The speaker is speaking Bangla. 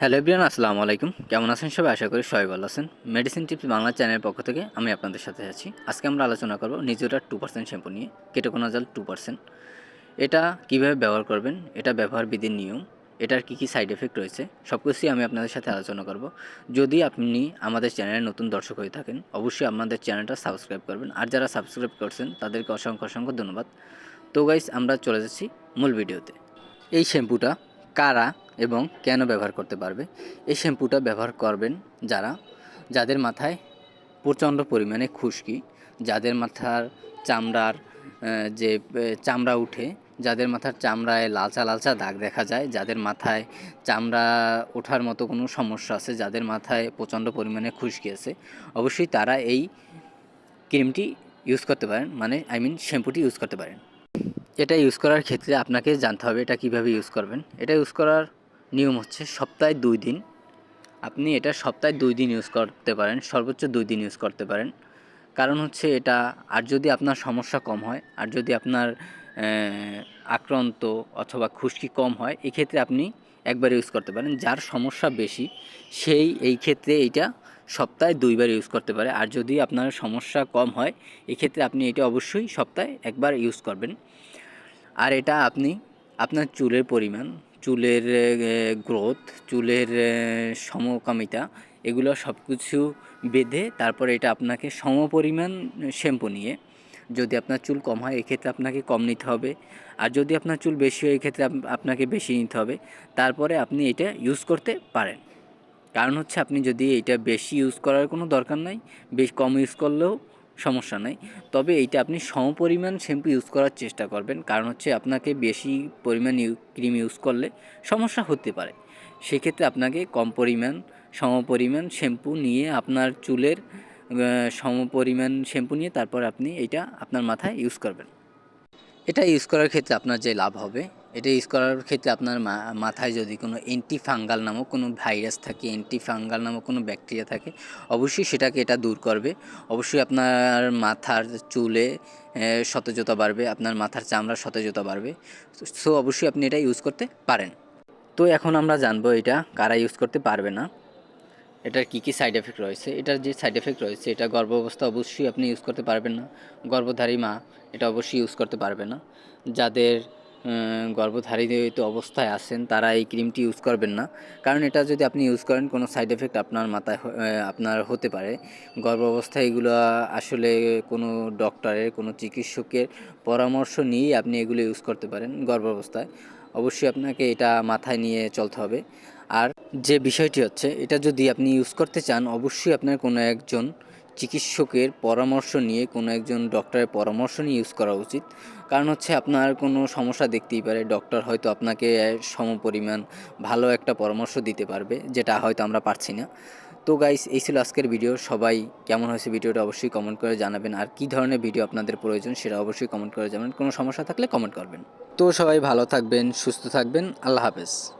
হ্যালো এভরিয়ান আসসালামু আলাইকুম। কেমন আছেন সবাই? আশা করি সবাই ভালো আছেন। মেডিসিন টিপস বাংলা চ্যানেলের পক্ষ থেকে আমি আপনাদের সাথে আছি। আজকে আমরা আলোচনা করব নিজেরা টু পার্সেন্ট শ্যাম্পু নিয়ে। কেটোকোনাজাল টু পার্সেন্ট এটা কীভাবে ব্যবহার করবেন? এটা ব্যবহার বিধির নিয়ম। এটার কী কী সাইড এফেক্ট রয়েছে? সব কিছুই আমি আপনাদের সাথে আলোচনা করব। যদি আপনি আমাদের চ্যানেলে নতুন দর্শক হয়ে থাকেন, অবশ্যই আমাদের চ্যানেলটা সাবস্ক্রাইব করবেন। আর যারা সাবস্ক্রাইব করছেন, তাদেরকে অসংখ্য অসংখ্য ধন্যবাদ। তো গাইস আমরা চলে যাচ্ছি মূল ভিডিওতে। এই শ্যাম্পুটা কারা এবং কেন ব্যবহার করতে পারবে? এই শ্যাম্পুটা ব্যবহার করবেন যারা? যাদের মাথায় প্রচণ্ড পরিমাণে খুশকি, যাদের মাথার চামড়ার যে চামড়া উঠে, যাদের মাথার চামড়ায় লালচা লালচা দাগ দেখা যায়, যাদের মাথায় চামড়া ওঠার মতো কোনো সমস্যা আছে, যাদের মাথায় প্রচণ্ড পরিমাণে খুশকি আছে, অবশ্যই তারা এই ক্রিমটি ইউজ করতে পারেন মানে আই মিন শ্যাম্পুটি ইউজ করতে পারেন। এটা ইউজ করার ক্ষেত্রে আপনাকে জানতে হবে এটা কীভাবে ইউজ করবেন। এটা ইউজ করার নিয়ম হচ্ছে সপ্তাহে দুই দিন। আপনি এটা সপ্তাহে দুই দিন ইউজ করতে পারেন, সর্বোচ্চ দুই দিন ইউজ করতে পারেন। কারণ হচ্ছে এটা, আর যদি আপনার সমস্যা কম হয়, আর যদি আপনার আক্রান্ত অথবা খুশকি কম হয়, এক্ষেত্রে আপনি একবার ইউজ করতে পারেন। যার সমস্যা বেশি, সেই, এই ক্ষেত্রে এইটা সপ্তাহে দুইবার ইউজ করতে পারে। আর যদি আপনার সমস্যা কম হয়, এক্ষেত্রে আপনি এটা অবশ্যই সপ্তাহে একবার ইউজ করবেন। আর এটা আপনি, আপনার চুলের পরিমাণ চুলের গ্রোথ, চুলের সমকামিতা, এগুলো সব কিছু বেঁধে তারপরে এটা আপনাকে সমপরিমাণ শ্যাম্পু নিয়ে, যদি আপনার চুল কম হয় এক্ষেত্রে আপনাকে কম নিতে হবে। আর যদি আপনার চুল বেশি হয় এক্ষেত্রে আপ- আপনাকে বেশি নিতে হবে। তারপরে আপনি এটা ইউজ করতে পারেন। কারণ হচ্ছে আপনি যদি এটা বেশি ইউজ করার কোনো দরকার নাই, বেশ কম ইউজ করলেও সমস্যা নাই। তবে এইটা আপনি সমপরিমাণ শ্যাম্পু ইউজ করার চেষ্টা করবেন। কারণ হচ্ছে আপনাকে বেশি পরিমাণ ক্রিম ইউজ করলে সমস্যা হতে পারে। সেক্ষেত্রে আপনাকে কম পরিমাণ, সমপরিমাণ শ্যাম্পু নিয়ে আপনার চুলের সমপরিমাণ শ্যাম্পু নিয়ে তারপর আপনি এটা আপনার মাথায় ইউজ করবেন। এটা ইউজ করার ক্ষেত্রে আপনার যে লাভ হবে এটা ইউজ করার ক্ষেত্রে আপনার মাথায় যদি কোনো অ্যান্টি ফাঙ্গাল নামক কোনো ভাইরাস থাকে অ্যান্টি ফাঙ্গাল নামক কোনো ব্যাকটেরিয়া থাকে, অবশ্যই সেটাকে এটা দূর করবে। অবশ্যই আপনার মাথার চুলে সতেজতা বাড়বে, আপনার মাথার চামড়ার সতেজতা বাড়বে। সো, অবশ্যই আপনি এটা ইউজ করতে পারেন। তো এখন আমরা জানব এটা কারা ইউজ করতে পারবে না। এটার কী কী সাইড এফেক্ট রয়েছে? এটার যে সাইড এফেক্ট রয়েছে, এটা গর্ভ অবস্থা অবশ্যই আপনি ইউজ করতে পারবেন না। গর্ভধারী মা এটা অবশ্যই ইউজ করতে পারবে না। যাদের গর্ভধারিত অবস্থায় আছেন, তারা এই ক্রিমটি ইউজ করবেন না। কারণ এটা যদি আপনি ইউজ করেন, কোনো সাইড এফেক্ট আপনার মাথায় আপনার হতে পারে। গর্ভ অবস্থায় এগুলো আসলে কোনো ডক্টরের কোনো চিকিৎসকের পরামর্শ নিয়েই আপনি এগুলো ইউজ করতে পারেন গর্ভ অবস্থায় অবশ্যই আপনাকে এটা মাথায় নিয়ে চলতে হবে। আর যে বিষয়টি হচ্ছে, এটা যদি আপনি ইউজ করতে চান, অবশ্যই আপনার কোনো একজন চিকিৎসকের পরামর্শ নিয়ে, কোনো একজন ডক্টরের পরামর্শ নিয়ে ইউজ করা উচিত। কারণ হচ্ছে আপনার কোনো সমস্যা দেখতেই পারে। ডক্টর হয়তো আপনাকে সমপরিমাণ ভালো একটা পরামর্শ দিতে পারবে, যেটা হয়তো আমরা পারছি না। তো গাইস এই ছিল আজকের ভিডিও সবাই কেমন হয়েছে ভিডিওটা অবশ্যই কমেন্ট করে জানাবেন। আর কি ধরনের ভিডিও আপনাদের প্রয়োজন সেটা অবশ্যই কমেন্ট করে জানাবেন। কোনো সমস্যা থাকলে কমেন্ট করবেন। তো সবাই ভালো থাকবেন, সুস্থ থাকবেন। আল্লাহ হাফেজ।